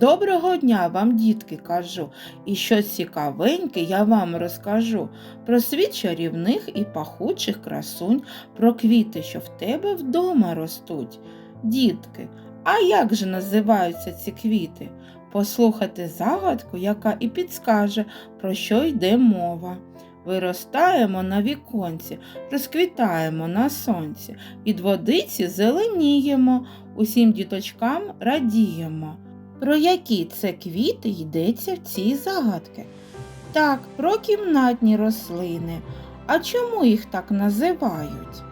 Доброго дня вам, дітки, кажу, і щось цікавеньке я вам розкажу про світ чарівних і пахучих красунь, про квіти, що в тебе вдома ростуть. Дітки, а як же називаються ці квіти? Послухайте загадку, яка і підскаже, про що йде мова. Виростаємо на віконці, розквітаємо на сонці, від водиці зеленіємо, усім діточкам радіємо. Про які це квіти йдеться в цій загадці? Так, про кімнатні рослини. А чому їх так називають?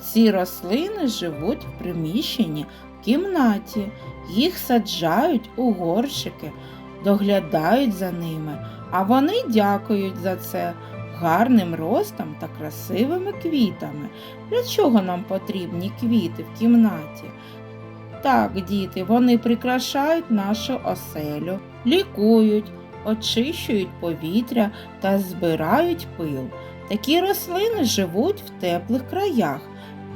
Ці рослини живуть в приміщенні в кімнаті, їх саджають у горщики, доглядають за ними, а вони дякують за це гарним ростом та красивими квітами. Для чого нам потрібні квіти в кімнаті? Так, діти, вони прикрашають нашу оселю, лікують, очищують повітря та збирають пил. Такі рослини живуть в теплих краях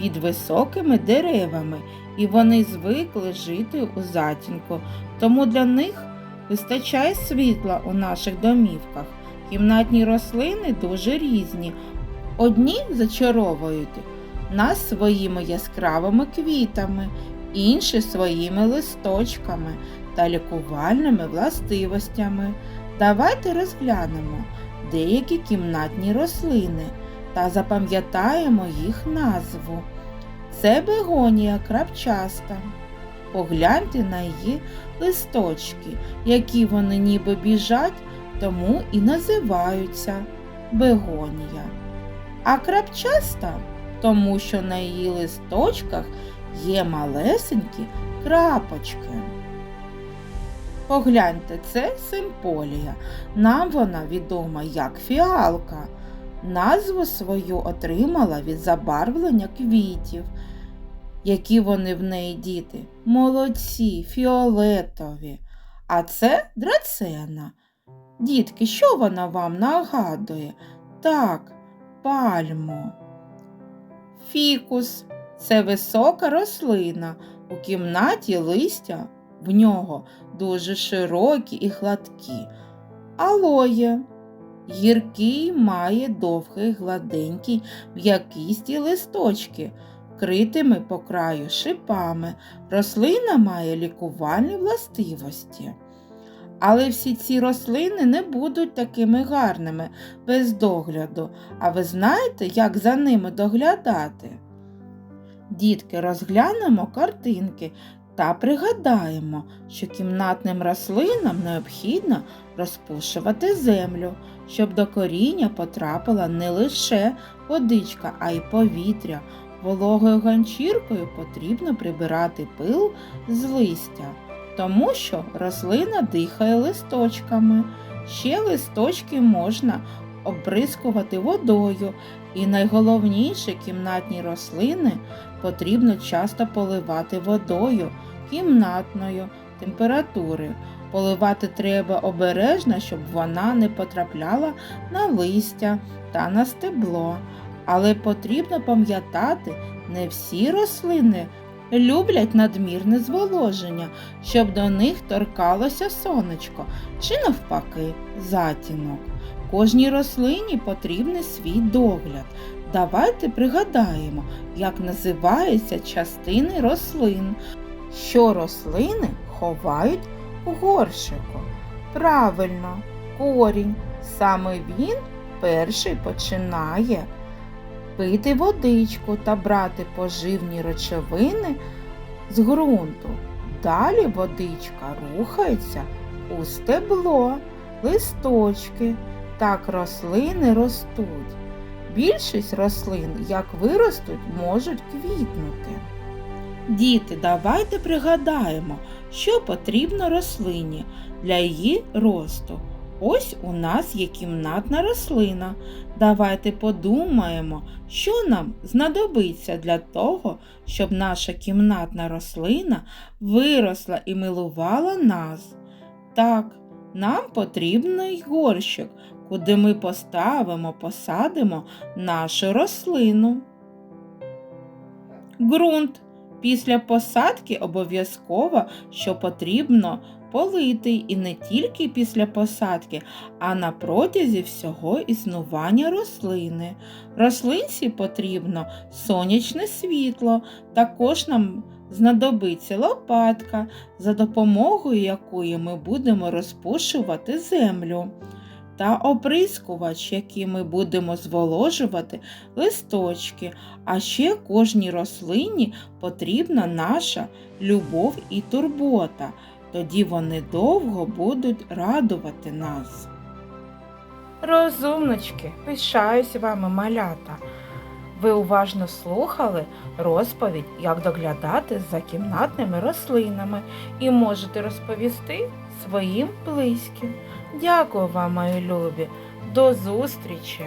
під високими деревами, і вони звикли жити у затінку, тому для них вистачає світла у наших домівках. Кімнатні рослини дуже різні. Одні зачаровують нас своїми яскравими квітами, інші своїми листочками та лікувальними властивостями. Давайте розглянемо деякі кімнатні рослини та запам'ятаємо їх назву. Це бегонія крапчаста. Погляньте на її листочки, які вони ніби біжать, тому і називаються бегонія. А крапчаста, тому що на її листочках є малесенькі крапочки. Погляньте, це симполія. Нам вона відома як фіалка. Назву свою отримала від забарвлення квітів. Які вони в неї діти? Молодці, фіолетові. А це драцена. Дітки, що вона вам нагадує? Так, пальму. Фікус це висока рослина. У кімнаті листя в нього дуже широкі і гладкі. Алоє. Гіркий має довгий, гладенький, м'якісті листочки, критими по краю шипами. Рослина має лікувальні властивості. Але всі ці рослини не будуть такими гарними без догляду. А ви знаєте, як за ними доглядати? Дітки, розглянемо картинки та пригадаємо, що кімнатним рослинам необхідно розпушувати землю, щоб до коріння потрапила не лише водичка, а й повітря. Вологою ганчіркою потрібно прибирати пил з листя, тому що рослина дихає листочками. Ще листочки можна обрискувати водою, і найголовніше кімнатні рослини потрібно часто поливати водою кімнатною температури. Поливати треба обережно, щоб вона не потрапляла на листя та на стебло. Але потрібно пам'ятати, не всі рослини люблять надмірне зволоження, щоб до них торкалося сонечко чи навпаки затінок. Кожній рослині потрібний свій догляд. Давайте пригадаємо, як називаються частини рослин, що рослини ховають у горщику. Правильно, корінь. Саме він перший починає пити водичку та брати поживні речовини з ґрунту. Далі водичка рухається у стебло, листочки. Так рослини ростуть. Більшість рослин, як виростуть, можуть квітнути. Діти, давайте пригадаємо, що потрібно рослині для її росту. Ось у нас є кімнатна рослина. Давайте подумаємо, що нам знадобиться для того, щоб наша кімнатна рослина виросла і милувала нас. Так, нам потрібний горщик, куди ми поставимо, посадимо нашу рослину. Ґрунт. Після посадки обов'язково, що потрібно политий і не тільки після посадки, а на протязі всього існування рослини. Рослинці потрібно сонячне світло, також нам знадобиться лопатка, за допомогою якої ми будемо розпушувати землю, та оприскувач, який ми будемо зволожувати листочки, а ще кожній рослині потрібна наша любов і турбота. Тоді вони довго будуть радувати нас. Розумночки, пишаюсь вами малята. Ви уважно слухали розповідь, як доглядати за кімнатними рослинами і можете розповісти своїм близьким. Дякую вам, мої любі. До зустрічі!